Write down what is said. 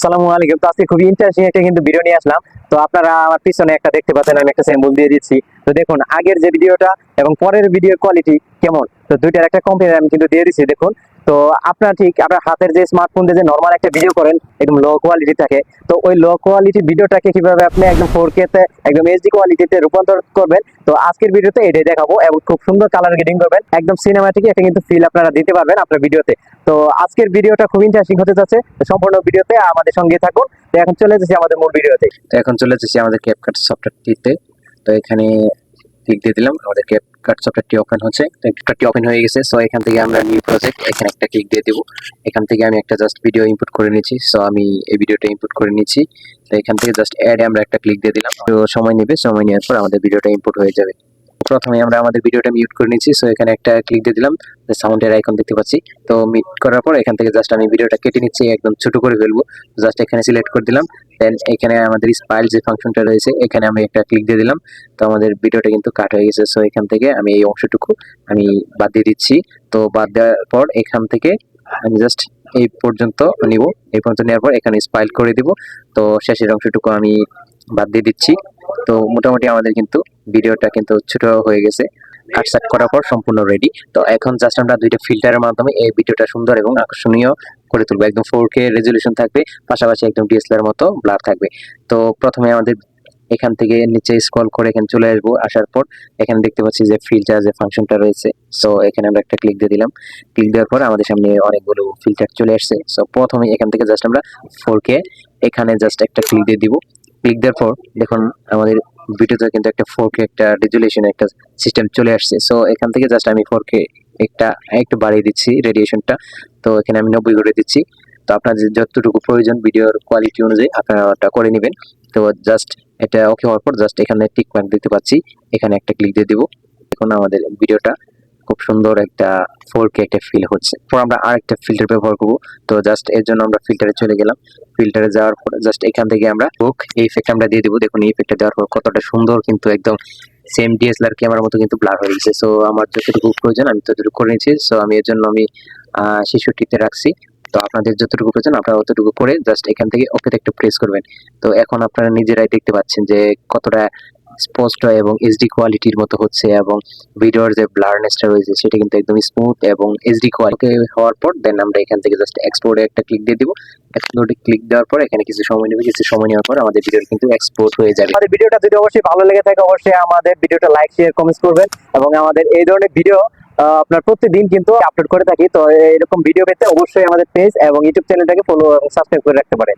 আসসালামু আলাইকুম। তো আজকে খুবই ইন্টারেস্টিং একটা কিন্তু ভিডিও নিয়ে আসলাম। তো আপনারা আমার পিছনে একটা দেখতে পাচ্ছেন, আমি একটা স্যাম্পল দিয়ে দিচ্ছি। তো দেখুন, আগের যে ভিডিওটা এবং পরের ভিডিওর কোয়ালিটি কেমন? তো দুইটার একটা কম্পেয়ার আমি কিন্তু দিয়ে দিচ্ছি, দেখুন। তো আপনার ঠিক আপনার হাতের যে স্মার্টফোন দিয়ে যে নর্মাল একটা ভিডিও করেন, একদম লো কোয়ালিটি থাকে, তো ওই লো কোয়ালিটি ভিডিওটাকে কীভাবে আপনি একদম ফোর তে, একদম এইচডি কোয়ালিটিতে রূপান্তর করবেন, তো আজকের ভিডিওতে এটাই দেখাবো এবং খুব সুন্দর কালার গ্রেডিং করবেন, একদম সিনেমাটিক একটা কিন্তু ফিল আপনারা দিতে পারবেন আপনার ভিডিওতে। তো আজকের ভিডিওটা খুব ইন্টারেস্টিং হতে যাচ্ছে সম্পূর্ণ ভিডিওতে আমাদের সঙ্গে থাকুন, তো এখন চলে যাচ্ছি আমাদের মূল ভিডিওতে। তো এখন চলে এসেছি আমাদের ক্যাপকাট সফটওয়্যারটিতে তো এখানে ক্লিক দিয়ে দিলাম আমাদের ক্যাপকাট সফটওয়্যারটি ওপেন হচ্ছে। ক্যাপকাটটি ওপেন হয়ে গেছে সো এখান থেকে আমরা নিউ প্রজেক্ট এখানে একটা ক্লিক দিয়ে দেবো। এখান থেকে আমি একটা জাস্ট ভিডিও ইনপুট করে নিচ্ছি সো আমি এই ভিডিওটা ইনপুট করে নিচ্ছি। তো এখান থেকে জাস্ট অ্যাডে আমরা একটা ক্লিক দিয়ে দিলাম। তো সময় নেবে, সময় নেওয়ার পর আমাদের ভিডিওটা ইনপুট হয়ে যাবে। প্রথমে আমরা আমাদের ভিডিওটা মিউট করে নিচ্ছি সো এখানে একটা ক্লিক দিয়ে দিলাম সাউন্ডের আইকন দেখতে পাচ্ছি। তো মিট করার পর এখান থেকে জাস্ট আমি ভিডিওটা কেটে নিচ্ছি, একদম ছোট করে ফেলব। জাস্ট এখানে সিলেক্ট করে দিলাম। দেন এখানে আমাদের স্পাইল যে ফাংশনটা রয়েছে, এখানে আমি একটা ক্লিক দিয়ে দিলাম। তো আমাদের ভিডিওটা কিন্তু কাট হয়ে গেছে। সো এখান থেকে আমি এই অংশটুকু আমি বাদ দিয়ে দিচ্ছি। তো বাদ দেওয়ার পর এখান থেকে আমি জাস্ট এই পর্যন্ত নিব। এই পর্যন্ত নেওয়ার পর এখানে স্পাইল করে দিব। তো শেষের অংশটুকু আমি বাদ দিয়ে দিচ্ছি। তো মোটামুটি আমাদের কিন্তু ভিডিওটা কিন্তু ছোট হয়ে গেছে। কাটসাট করার পর সম্পূর্ণ রেডি তো এখন জাস্ট আমরা দুইটা ফিল্টারের মাধ্যমে এই ভিডিওটা সুন্দর এবং আকর্ষণীয় করে তুলবো। একদম ফোর কে রেজলিউশন থাকবে, পাশাপাশি একদম ডিএসএলআর মতো ব্লার থাকবে। তো প্রথমে আমাদের এখান থেকে নিচে স্ক্রল করে এখানে চলে আসব, আসার পর এখানে দেখতে পাচ্ছি যে ফিল্টার যে ফাংশনটা রয়েছে। সো এখানে আমরা একটা ক্লিক দিয়ে দিলাম। ক্লিক দেওয়ার পর আমাদের সামনে অনেকগুলো ফিল্টার চলে আসছে। সো প্রথমে এখান থেকে জাস্ট আমরা ফোর কে এখানে জাস্ট একটা ক্লিক দিয়ে দিব। ক্লিক দেওয়ার পর দেখুন, আমাদের ভিডিওতে কিন্তু একটা ফোর কে একটা রেজুলেশন একটা সিস্টেম চলে আসছে। সো এখান থেকে জাস্ট আমি ফোর কে একটা, একটু বাড়িয়ে দিচ্ছি রেডিয়েশনটা তো এখানে আমি নব্বই করে দিচ্ছি। তো আপনাদের যতটুকু প্রয়োজন ভিডিওর কোয়ালিটি অনুযায়ী আপনারা ওটা করে নেবেন। তো জাস্ট এটা ওকে হওয়ার পর জাস্ট এখানে টিক মার্ক দিতে পাচ্ছি। এখানে একটা ক্লিক দিয়ে দেবো। এখন আমাদের ভিডিওটা খুব সুন্দর একটা ফোর কে একটা ফিল হচ্ছে। পর আমরা আরেকটা ফিল্টার ব্যবহার করব। তো জাস্ট এর জন্য আমরা ফিল্টারে চলে গেলাম। ফিল্টারে যাওয়ার পর জাস্ট এখান থেকে আমরা বুক এই ইফেক্ট আমরা দিয়ে দেবো। দেখুন এই ইফেক্টটা দেওয়ার পর কতটা সুন্দর কিন্তু একদম সেম ডিএসএলআর ক্যামেরার মতো কিন্তু ব্লার হয়ে গেছে। সো আমার যতটুকু প্রয়োজন, আমি ততটুকু করে নিয়েছি সো আমি এর জন্য আমি শিশুটিতে রাখছি। তো আপনাদের যতটুকু প্রয়োজন, আপনারা অতটুকু করে জাস্ট এখান থেকে ওকেতে একটু প্রেস করবেন। তো এখন আপনারা নিজেরাই দেখতে পাচ্ছেন যে কতটা স্পষ্ট এবং এইচডি কোয়ালিটির মতো হচ্ছে এবং ভিডিওর যে ব্লারনেসটা রয়েছে, সেটা কিন্তু একদম স্মুথ এবং এইচডি কোয়ালিটি হওয়ার পর দেন আমরা এখান থেকে জাস্ট এক্সপোর্টে একটা ক্লিক দিয়ে দিব। এক্সপোর্টে ক্লিক দেওয়ার পর, এখানে কিছু সময় নেবে। কিছু সময় নেওয়ার পর আমাদের ভিডিও কিন্তু এক্সপোর্ট হয়ে যাবে। আমাদের ভিডিওটা যদি অবশ্যই ভালো লেগে থাকে, অবশ্যই আমাদের ভিডিওটা লাইক শেয়ার কমেন্টস করবেন এবং আমাদের এই ধরনের ভিডিও আপনার প্রতিদিন কিন্তু আপলোড করে থাকি। তো এরকম ভিডিও পেতে অবশ্যই আমাদের পেজ এবং ইউটিউব চ্যানেলটাকে ফলো সাবস্ক্রাইব করে রাখতে পারেন।